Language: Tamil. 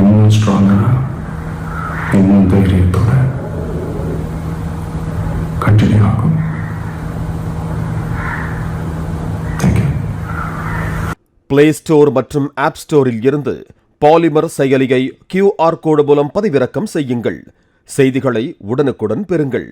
இன்னும் ஸ்ட்ராங்காக இன்னும் தைரியத்தோட கண்டினியூ ஆகும். பிளே ஸ்டோர் மற்றும் ஆப் ஸ்டோரில் இருந்து பாலிமர் செயலியை கியூஆர் கோடு மூலம் பதிவிறக்கம் செய்யுங்கள். செய்திகளை உடனுக்குடன் பெறுங்கள்.